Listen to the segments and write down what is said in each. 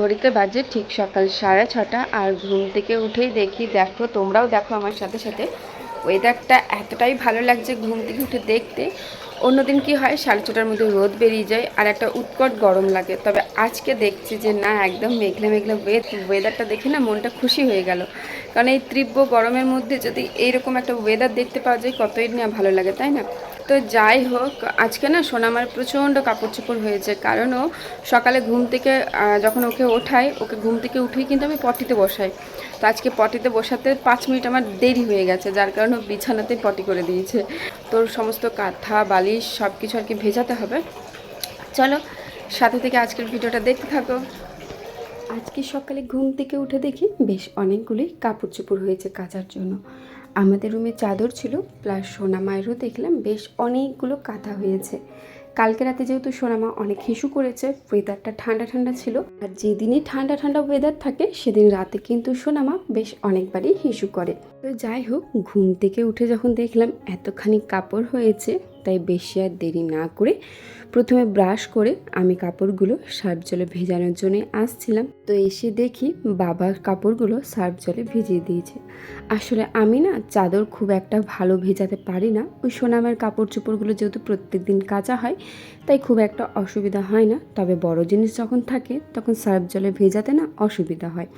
ঘড়িতে বাজে ঠিক সকাল সাড়ে ছটা আর ঘুম থেকে উঠেই দেখি, দেখো, তোমরাও দেখো আমার সাথে সাথে। ওয়েদারটা এতটাই ভালো লাগছে ঘুম থেকে উঠে দেখতে। অন্যদিন কি হয়, সাড়ে ছটার মধ্যে রোদ বেরিয়ে যায় আর একটা উৎকট গরম লাগে। তবে আজকে দেখছি যে না, একদম মেঘলা মেঘলা ওয়েদারটা দেখে না মনটা খুশি হয়ে গেল। কারণ এই তীব্র গরমের মধ্যে যদি এইরকম একটা ওয়েদার দেখতে পাওয়া যায়, কতই না ভালো লাগে, তাই না? তো যাই হোক, আজকে না সোনামার প্রচণ্ড কাপড় চোপড় হয়েছে। কারণ ও সকালে ঘুম থেকে যখন ওকে ওঠাই, ওকে ঘুম থেকে উঠেই কিন্তু আমি পটিতে বসাই। তো আজকে পটিতে বসাতে পাঁচ মিনিট আমার দেরি হয়ে গেছে, যার কারণে বিছানাতেই পটি করে দিয়েছে। তোর সমস্ত কাঁথা, বালিশ সব কিছু আর কি ভেজাতে হবে। চলো, সাথে থেকে আজকের ভিডিওটা দেখতে থাকো। আজকে সকালে ঘুম থেকে উঠে দেখি বেশ অনেকগুলি কাপড় চোপড় হয়েছে কাচার জন্য। আমাদের রুমে চাদর ছিল, প্লাস সোনা মায়েরও দেখলাম বেশ অনেকগুলো কাঁথা হয়েছে। কালকে রাতে যেহেতু সোনামা অনেক হিসু করেছে ওয়েদারটা ঠান্ডা ঠান্ডা ছিল। আর যেদিনই ঠান্ডা ঠান্ডা ওয়েদার থাকে, সেদিন রাতে কিন্তু সোনামা বেশ অনেকবারই হিসু করে। তো যাই হোক, ঘুম থেকে উঠে যখন দেখলাম এতখানি কাপড় হয়েছে তাই বেশি আর দেরি না করে প্রথমে ব্রাশ করে আমি কাপড়গুলো সার্ফ জলে ভেজানোর জন্য আসছিলাম। তো এসে দেখি বাবার কাপড়গুলো সার্ফ জলে ভিজিয়ে দিয়েছে। আসলে আমি না চাদর খুব একটা ভালো ভেজাতে পারি না। ওই সোনামের কাপড় চোপড়গুলো যেহেতু প্রত্যেক দিন কাচা হয়, তাই খুব একটা অসুবিধা হয় না। তবে বড় জিনিস যখন থাকে, তখন সার্ফ জলে ভেজাতে না অসুবিধা হয়।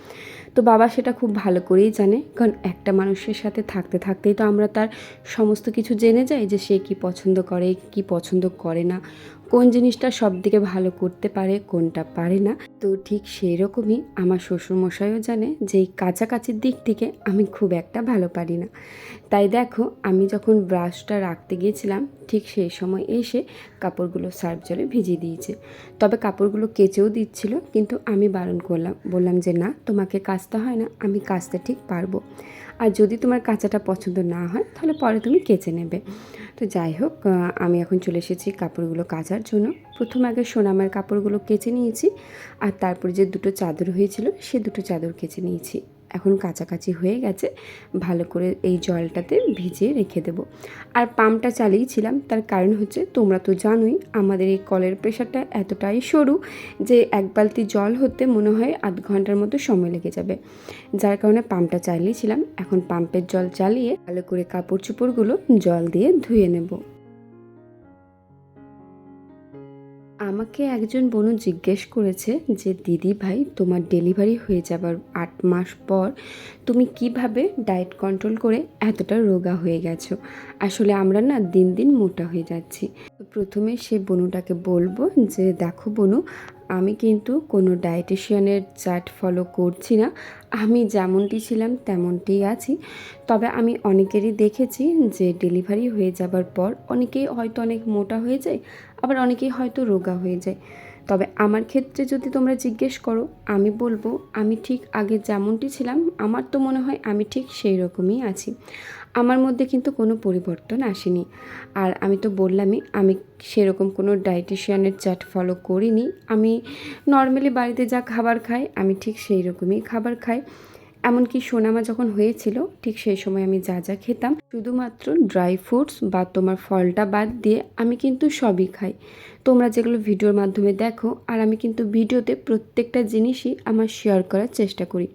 তো বাবা সেটা খুব ভালো করেই জানে। কারণ একটা মানুষের সাথে থাকতে থাকতেই তো আমরা তার সমস্ত কিছু জেনে যাই যে সে কি পছন্দ করে, কি পছন্দ করে না। কোন জিনিসটা সব দিকে ভালো করতে পারে, কোনটা পারে না, তো ঠিক সেই রকমই আমার শ্বশুরমশাইও জানে যে এই কাছাকাছির দিক থেকে আমি খুব একটা ভালো পারি না। তাই দেখো, আমি যখন ব্রাশটা রাখতে গিয়েছিলাম, ঠিক সেই সময় এসে কাপড়গুলো সার্ফ জলে ভিজিয়ে দিয়েছে। তবে কাপড়গুলো কেচেও দিচ্ছিল, কিন্তু আমি বারণ করলাম, বললাম যে, না, তোমাকে কাচতে হয় না, আমি কাচতে ঠিক পারব। আর যদি তোমার কাঁচাটা পছন্দ না হয়, তাহলে পরে তুমি কেচে নেবে। তো যাই হোক আমি এখন চলে এসেছি কাপড়গুলো কাচার জন্য। প্রথম আগে সোনামের কাপড়গুলো কেচে নিয়েছি, আর তারপরে যে দুটো চাদর হয়েছিল, সে দুটো চাদর কেচে নিয়েছি। এখন কাছাকাছি হয়ে গেছে, ভালো করে এই জলটাতে ভিজিয়ে রেখে দেবো। আর পাম্পটা চালিয়েছিলাম, তার কারণ হচ্ছে তোমরা তো জানোই, আমাদের এই কলের প্রেশারটা এতটাই সরু যে এক বালতি জল হতে মনে হয় আধ ঘণ্টার মতো সময় লেগে যাবে। যার কারণে পাম্পটা চালিয়েছিলাম, এখন পাম্পের জল চালিয়ে ভালো করে কাপড় চোপড়গুলো জল দিয়ে ধুয়ে নেব। আমাকে একজন বোনু জিজ্ঞেস করেছে যে, দিদি ভাই, তোমার ডেলিভারি হয়ে যাবার আট মাস পর তুমি কীভাবে ডায়েট কন্ট্রোল করে এতটা রোগা হয়ে গেছো? আসলে আমরা না দিন দিন মোটা হয়ে যাচ্ছি। প্রথমে সে বনুটাকে বলব যে, দেখো বনু, আমি কিন্তু কোনো ডায়েটিশিয়ানের চার্ট ফলো করছি না। আমি যেমনটি ছিলাম তেমনটিই আছি। তবে আমি অনেকেরই দেখেছি যে, ডেলিভারি হয়ে যাবার পর অনেকেই হয়তো অনেক মোটা হয়ে যায়। আবার অনেকেই হয়তো রোগা হয়ে যায়। তবে আমার ক্ষেত্রে যদি তোমরা জিজ্ঞেস করো, আমি বলব, আমি ঠিক আগে যেমনটি ছিলাম, আমার তো মনে হয় আমি ঠিক সেই রকমই আছি। আমার মধ্যে কিন্তু কোনো পরিবর্তন আসেনি। আর আমি তো বললামই, আমি সেরকম কোনো ডায়েটিশিয়ানের চার্ট ফলো করিনি। আমি নর্মালি বাড়িতে যা খাবার খাই, আমি ঠিক সেই রকমই খাবার খাই। এমনকি সোনামা যখন হয়েছিল, ঠিক সেই সময় আমি যা যা খেতাম। শুধুমাত্র ড্রাই ফ্রুটস বা তোমার ফলটা বাদ দিয়ে আমি কিন্তু সবই খাই। তোমরা যেগুলো ভিডিওর মাধ্যমে দেখো, আর আমি কিন্তু ভিডিওতে প্রত্যেকটা জিনিসই আমার শেয়ার করার চেষ্টা করি।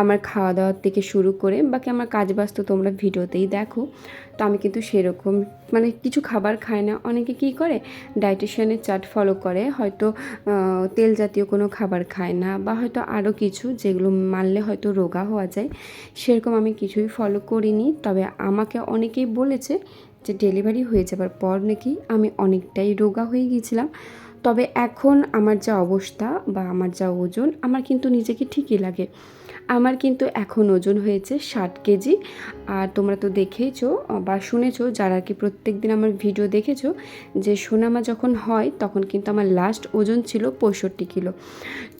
আমার খাওয়া দাওয়ার থেকে শুরু করে বাকি আমার কাজ বাজ তো তোমরা ভিডিওতেই দেখো। তো আমি কিন্তু সেরকম মানে কিছু খাবার খাই না। অনেকে কী করে ডায়েটিশিয়ানের চার্ট ফলো করে, হয়তো তেল জাতীয় কোনো খাবার খায় না বা হয়তো আরও কিছু যেগুলো মানলে হয়তো রোগা হওয়া যায়। সেরকম আমি কিছুই ফলো করিনি। তবে আমাকে অনেকেই বলেছে যে ডেলিভারি হয়ে যাবার পর নাকি আমি অনেকটাই রোগা হয়ে গিয়েছিলাম। তবে এখন আমার যা অবস্থা বা আমার যা ওজন, আমার কিন্তু নিজেকে ঠিকই লাগে। আমার কিন্তু এখন ওজন হয়েছে ষাট কেজি। আর তোমরা তো দেখেইছো বা শুনেছো, যারা কি প্রত্যেক দিন আমার ভিডিও দেখেছ, যে সোনামা যখন হয়, তখন কিন্তু আমার লাস্ট ওজন ছিল পঁয়ষট্টি কিলো।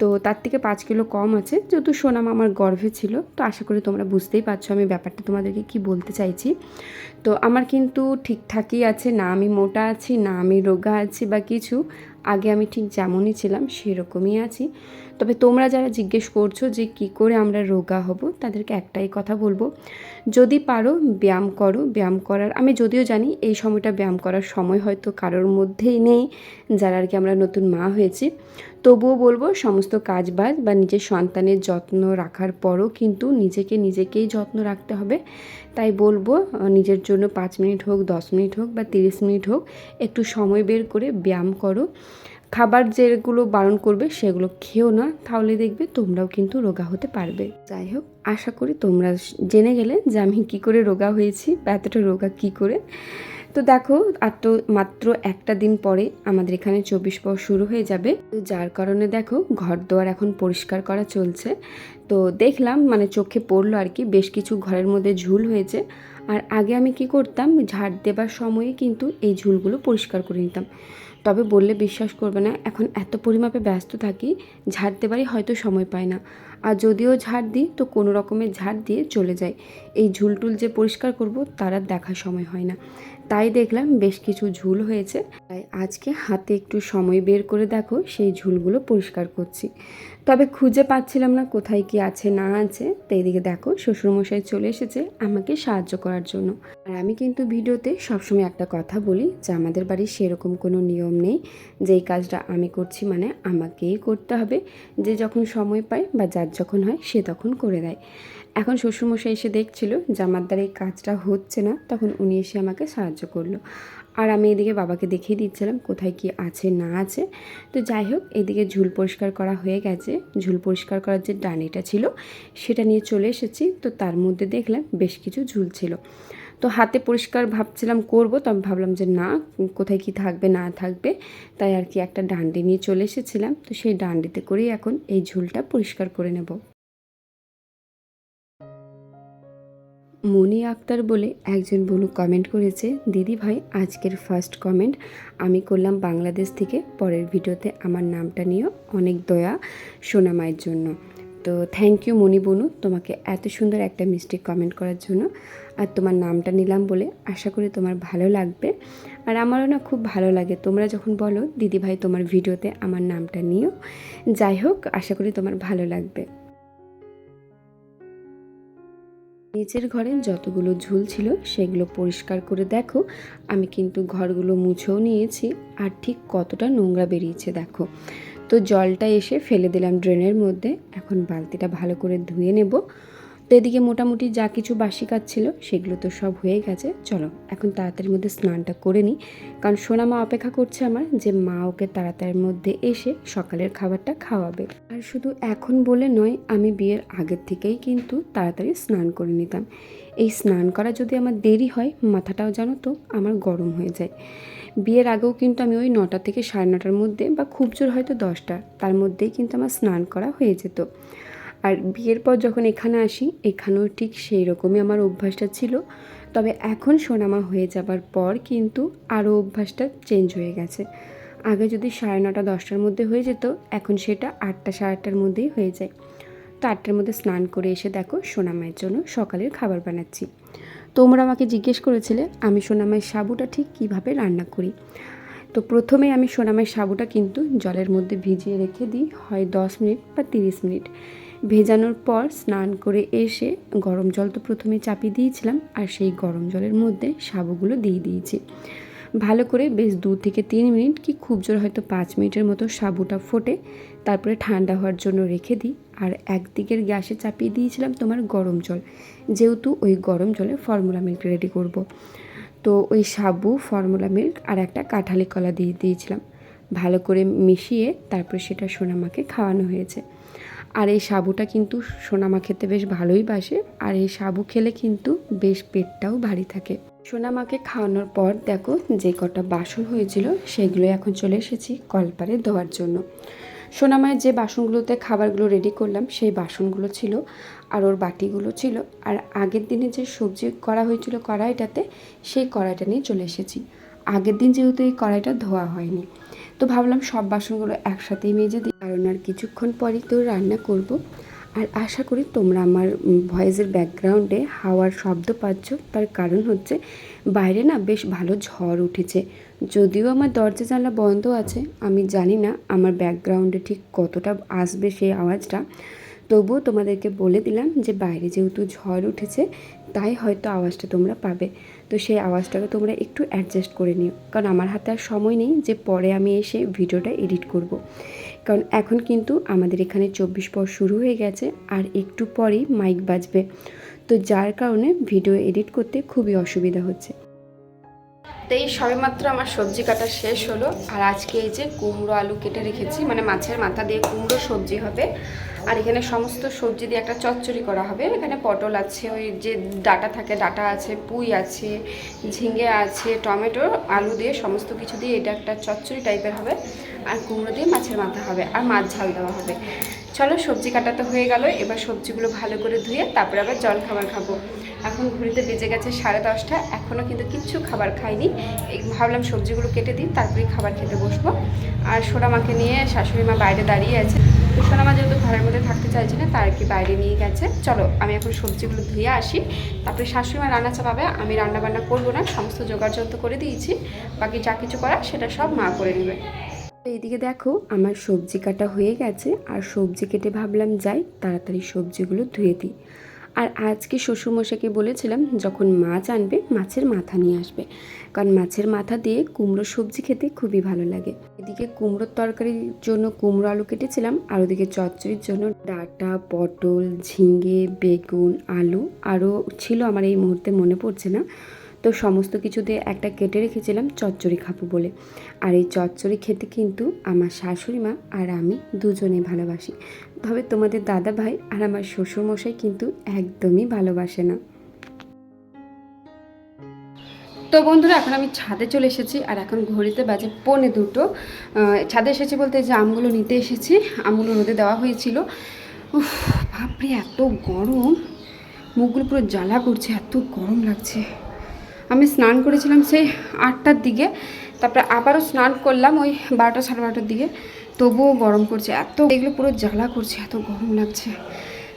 তো তার থেকে পাঁচ কিলো কম আছে, যেহেতু সোনামা আমার গর্ভে ছিল। তো আশা করি তোমরা বুঝতেই পারছ আমি ব্যাপারটা, তোমাদেরকে কি বলতে চাইছি। তো আমার কিন্তু ঠিকঠাকই আছে, না আমি মোটা আছি, না আমি রোগা আছি বা কিছু। আগে আমি ঠিক যেমনই ছিলাম সেরকমই আছি। তবে তোমরা যারা জিজ্ঞেস করছ যে কি করে আমরা রোগা হব, তাদেরকে একটাই কথা বলব। যদি পারো ব্যায়াম করো, ব্যায়াম করার, আমি যদিও জানি এই সময়টা ব্যায়াম করার সময় হয়তো কারোর মধ্যেই নেই, যারা আর কি আমরা নতুন মা হয়েছি। তবুও বলব সমস্ত কাজ বাজ বা নিজের সন্তানের যত্ন রাখার পরও কিন্তু নিজেকে নিজেকেই যত্ন রাখতে হবে। তাই বলব নিজের জন্য পাঁচ মিনিট হোক, দশ মিনিট হোক বা তিরিশ মিনিট হোক, একটু সময় বের করে ব্যায়াম করো। খাবার যেগুলো বারণ করবে সেগুলো খেও না, তাহলে দেখবে তোমরাও কিন্তু রোগা হতে পারবে। যাই হোক, আশা করি তোমরা জেনে গেলে যে আমি কী করে রোগা হয়েছি বা এতটা রোগা কী করে। তো দেখো, আর তো মাত্র একটা দিন পরে আমাদের এখানে চব্বিশ পর শুরু হয়ে যাবে। তো যার কারণে দেখো ঘর দোয়ার এখন পরিষ্কার করা চলছে। তো দেখলাম মানে চোখে পড়ল আর কি, বেশ কিছু ঘরের মধ্যে ঝুল হয়েছে। আর আগে আমি কি করতাম, ঝাড় দেবার সময়ে কিন্তু এই ঝুলগুলো পরিষ্কার করে নিতাম। তবে বললে বিশ্বাস করবে না, এখন এত পরিমাপে ব্যস্ত থাকি, ঝাড় দেবারই হয়তো সময় পায় না। আর যদিও ঝাড় দিই, তো কোনো রকমের ঝাড় দিয়ে চলে যায় এই ঝুলটুল যে পরিষ্কার করব, তার আর দেখার সময় হয় না। তাই দেখলাম বেশ কিছু ঝুল হয়েছে। তাই আজকে হাতে একটু সময় বের করে দেখো, সেই ঝুলগুলো পরিষ্কার করছি। তবে খুঁজে পাচ্ছিলাম না কোথায় কি আছে, না আছে। তো এদিকে দেখো, শ্বশুরমশাই চলে এসেছে আমাকে সাহায্য করার জন্য। আর আমি কিন্তু ভিডিওতে সবসময় একটা কথা বলি যে, আমাদের বাড়ির সেরকম কোনো নিয়ম নেই যে, এই কাজটা আমি করছি মানে আমাকেই করতে হবে। যে যখন সময় পায় বা যার যখন হয় সে তখন করে দেয়। এখন শ্বশুরমশাই এসে দেখছিল আমার দ্বারা এই কাজটা হচ্ছে না, তখন উনি এসে আমাকে সাহায্য করল। আর আমি এদিকে বাবাকে দেখিয়ে দিচ্ছিলাম কোথায় কি আছে, না আছে। তো যাই হোক, এদিকে ঝুল পরিষ্কার করা হয়ে গেছে। ঝুল পরিষ্কার করার যে ডানিটা ছিল, সেটা নিয়ে চলে এসেছি। তো তার মধ্যে দেখলাম বেশ কিছু ঝুল ছিল। তো হাতে পরিষ্কার ভাবছিলাম করব, তবে ভাবলাম যে না, কোথায় কি থাকবে, না থাকবে, তাই আর কি একটা ডান্ডি নিয়ে চলে এসেছিলাম। তো সেই ডান্ডিতে করেই এখন এই ঝুলটা পরিষ্কার করে নেব। মনি আক্তার বলে একজন বোনু কমেন্ট করেছে, দিদি ভাই, আজকের ফার্স্ট কমেন্ট আমি করলাম বাংলাদেশ থেকে, পরের ভিডিওতে আমার নামটা নিয়েও অনেক দয়া সোনামায়ের জন্য। তো থ্যাংক ইউ মনি বনু, তোমাকে এত সুন্দর একটা মিষ্টি কমেন্ট করার জন্য। আর তোমার নামটা নিলাম বলে আশা করি তোমার ভালো লাগবে। আর আমারও না খুব ভালো লাগে, তোমরা যখন বলো, দিদি ভাই, তোমার ভিডিওতে আমার নামটা নিও। যাই হোক, আশা করি তোমার ভালো লাগবে। নিচের ঘরে যতগুলো ঝুল ছিল সেগুলো পরিষ্কার করে দেখো। আমি কিন্তু ঘরগুলো মুছেও নিয়েছি আর ঠিক কতটা নোংরা বেরিয়েছে দেখো। তো জলটা এসে ফেলে দিলাম ড্রেনের মধ্যে। এখন বালতিটা ভালো করে ধুয়ে নেব। তো এদিকে মোটামুটি যা কিছু বাসি কাজ ছিল সেগুলো তো সব হয়ে গেছে। চলো, এখন তাড়াতাড়ির মধ্যে স্নানটা করে নিই। কারণ সোনা মা অপেক্ষা করছে আমার যে মা ওকে তাড়াতাড়ির মধ্যে এসে সকালের খাবারটা খাওয়াবে। আর শুধু এখন বলে নয়, আমি বিয়ের আগের থেকেই কিন্তু তাড়াতাড়ি স্নান করে নিতাম। এই স্নান করা যদি আমার দেরি হয়, মাথাটাও জানো তো আমার গরম হয়ে যায়। বিয়ের আগেও কিন্তু আমি ওই নটা থেকে সাড়ে নটার মধ্যে বা খুব জোর হয়তো দশটা, তার মধ্যেই কিন্তু আমার স্নান করা হয়ে যেত। আর বিয়ের পর যখন এখানে আসি, এখানেও ঠিক সেই রকমই আমার অভ্যাসটা ছিল। তবে এখন সোনামা হয়ে যাবার পর কিন্তু আরও অভ্যাসটা চেঞ্জ হয়ে গেছে। আগে যদি সাড়ে নটা, দশটার মধ্যে হয়ে যেত, এখন সেটা আটটা, সাড়ে আটটার মধ্যেই হয়ে যায়। তো আটটার মধ্যে স্নান করে এসে দেখো সোনামায়ের জন্য সকালের খাবার বানাচ্ছি। তোমরা আমাকে জিজ্ঞেস করেছিলে, আমি সোনামায়ের সাবুটা ঠিক কীভাবে রান্না করি? তো প্রথমে আমি সোনামায়ের সাবুটা কিন্তু জলের মধ্যে ভিজিয়ে রেখে দিই, হয় দশ মিনিট বা তিরিশ মিনিট। ভেজানোর পর স্নান করে এসে গরম জল তো প্রথমে চাপিয়ে দিয়েছিলাম, আর সেই গরম জলের মধ্যে সাবুগুলো দিয়ে দিয়েছি। ভালো করে বেশ দু থেকে তিন মিনিট কি খুব জোর হয়তো পাঁচ মিনিটের মতো সাবুটা ফোটে, তারপরে ঠান্ডা হওয়ার জন্য রেখে দিই, আর একদিকের গ্যাসে চাপিয়ে দিয়েছিলাম তোমার গরম জল। যেহেতু ওই গরম জলে ফর্মুলা মিল্ক রেডি করব। তো ওই সাবু ফর্মুলা মিল্ক আর একটা কাঁঠালি কলা দিয়ে দিয়েছিলাম। ভালো করে মিশিয়ে তারপরে সেটা সোনামাকে খাওয়ানো হয়েছে। আর এই সাবুটা কিন্তু সোনামা খেতে বেশ ভালোই বাসে। আর এই সাবু খেলে কিন্তু বেশ পেটটাও ভারী থাকে। সোনামাকে খাওয়ানোর পর দেখো যে কটা বাসন হয়েছিল, সেগুলো এখন চলে এসেছি কলপারে ধোয়ার জন্য। সোনামায়ের যে বাসনগুলোতে খাবারগুলো রেডি করলাম, সেই বাসনগুলো ছিল আর ওর বাটিগুলো ছিল। আর আগের দিনে যে সবজি করা হয়েছিল কড়াইটাতে, সেই কড়াইটা নিয়ে চলে এসেছি। আগের দিন যেহেতু এই কড়াইটা ধোয়া হয়নি তো ভাবলাম সব বাসনগুলো একসাথেই মেজে দিই। কারণ আর কিছুক্ষণ পরই তো রান্না করব। আর আশা করি তোমরা আমার ভয়েসের ব্যাকগ্রাউন্ডে হাওয়ার শব্দ পাচ্ছ। তার কারণ হচ্ছে বাইরে না বেশ ভালো ঝড় উঠেছে। যদিও আমার দরজা জানলা বন্ধ আছে, আমি জানি না আমার ব্যাকগ্রাউন্ডে ঠিক কতটা আসবে সেই আওয়াজটা। তবুও তোমাদেরকে বলে দিলাম যে বাইরে যেহেতু ঝড় উঠেছে, তাই হয়তো আওয়াজটা তোমরা পাবে। তো সেই আওয়াজটাকে তোমরা একটু অ্যাডজাস্ট করে নিও। কারণ আমার হাতে আর সময় নেই যে পরে আমি এসে ভিডিওটা এডিট করব। কারণ এখন কিন্তু আমাদের এখানে চব্বিশ পর শুরু হয়ে গেছে আর একটু পরেই মাইক বাজবে। তো যার কারণে ভিডিও এডিট করতে খুবই অসুবিধা হচ্ছে। তো এই সবেমাত্র আমার সবজি কাটা শেষ হলো। আর আজকে এই যে কুমড়ো আলু কেটে রেখেছি মানে মাছের মাথা দিয়ে কুমড়ো সবজি হবে। আর এখানে সমস্ত সবজি দিয়ে একটা চচ্চড়ি করা হবে। এখানে পটল আছে, ওই যে ডাটা থাকে, ডাটা আছে, পুঁই আছে, ঝিঙে আছে, টমেটো, আলু দিয়ে সমস্ত কিছু দিয়ে এটা একটা চচ্চড়ি টাইপের হবে। আর কুমড়ো দিয়ে মাছের মাথা হবে, আর মাছ ঝাল দেওয়া হবে। চলো সবজি কাটা তো হয়ে গেল, এবার সবজিগুলো ভালো করে ধুয়ে তারপরে আবার জল খাবার খাব। এখন ঘুরিতে বেজে গেছে সাড়ে দশটা এখনও কিন্তু কিচ্ছু খাবার খাইনি। ভাবলাম সবজিগুলো কেটে দিই, তারপরেই খাবার খেতে বসবো। আর সোনামাকে নিয়ে শাশুড়ি মা বাইরে দাঁড়িয়ে আছে। তো সোনামা যেহেতু ঘরের মধ্যে থাকতে চাইছে না, তার কি বাইরে নিয়ে গেছে। চলো, আমি এখন সবজিগুলো ধুয়ে আসি। তারপরে শাশুড়ি মা রান্না চাপাবে, আমি রান্না বান্না করব না, সমস্ত যন্ত্র করে দিয়েছি। বাকি যা কিছু করার, সেটা সব মা করে নেবে। এইদিকে দেখো, আমার সবজি কাটা হয়ে গেছে। আর সবজি কেটে ভাবলাম যাই, তাড়াতাড়ি সবজিগুলো ধুয়ে দিই। আর আজকে শ্বশুরমশাকে বলেছিলাম, যখন মাছ আনবে, মাছের মাথা নিয়ে আসবে। কারণ মাছের মাথা দিয়ে কুমড়ো সবজি খেতে খুবই ভালো লাগে। এদিকে কুমড়োর তরকারির জন্য কুমড়ো আলু কেটেছিলাম, আর ওদিকে চচ্চড়ির জন্য ডাটা, পটল, ঝিঙে, বেগুন, আলু। আরও ছিল, আমার এই মুহূর্তে মনে পড়ছে না। তো সমস্ত কিছু দিয়ে একটা কেটে রেখেছিলাম চচ্চড়ি খাব বলে। আর এই চচ্চড়ি খেতে কিন্তু আমার শাশুড়ি মা আর আমি দুজনেই ভালোবাসি। তবে তোমাদের দাদা ভাই আর আমার শ্বশুরমশাই কিন্তু একদমই ভালোবাসে না। তো বন্ধুরা, এখন আমি ছাদে চলে এসেছি আর এখন ঘড়িতে বাজে পৌনে দুটো। ছাদে এসেছি বলতে যে আমগুলো নিতে এসেছি, আমগুলো রোদে দেওয়া হয়েছিল। বাপরে, এত গরম। মুখগুলো পুরো জ্বালা করছে, এত গরম লাগছে। আমি স্নান করেছিলাম সেই আটটার দিকে, তারপরে আবারও স্নান করলাম ওই বারোটা সাড়ে বারোটার দিকে। তবুও গরম করছে, এত এগুলো পুরো জ্বালা করছে, এত গরম লাগছে।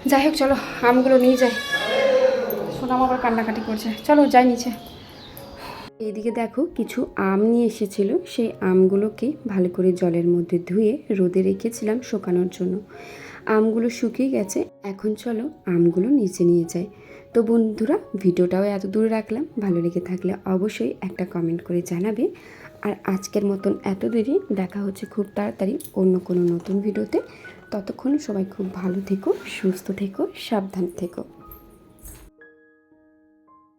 যাই হোক, চলো আমগুলো নিয়ে যাই। সোনাম আবার কান্নাকাটি করছে। চলো যাই নিচে। এইদিকে দেখো কিছু আম নিয়ে এসেছিল, সেই আমগুলোকে ভালো করে জলের মধ্যে ধুয়ে রোদে রেখেছিলাম শুকানোর জন্য। আমগুলো শুকিয়ে গেছে, এখন চলো আমগুলো নিচে নিয়ে যাই। তো বন্ধুরা, ভিডিওটাও এত দূরে রাখলাম। ভালো লেগে থাকলে অবশ্যই একটা কমেন্ট করে জানাবে। আর আজকের মতন এত দেরি, দেখা হচ্ছে খুব তাড়াতাড়ি অন্য কোনো নতুন ভিডিওতে। ততক্ষণ সবাই খুব ভালো থেকো, সুস্থ থেকো, সাবধান থেকো।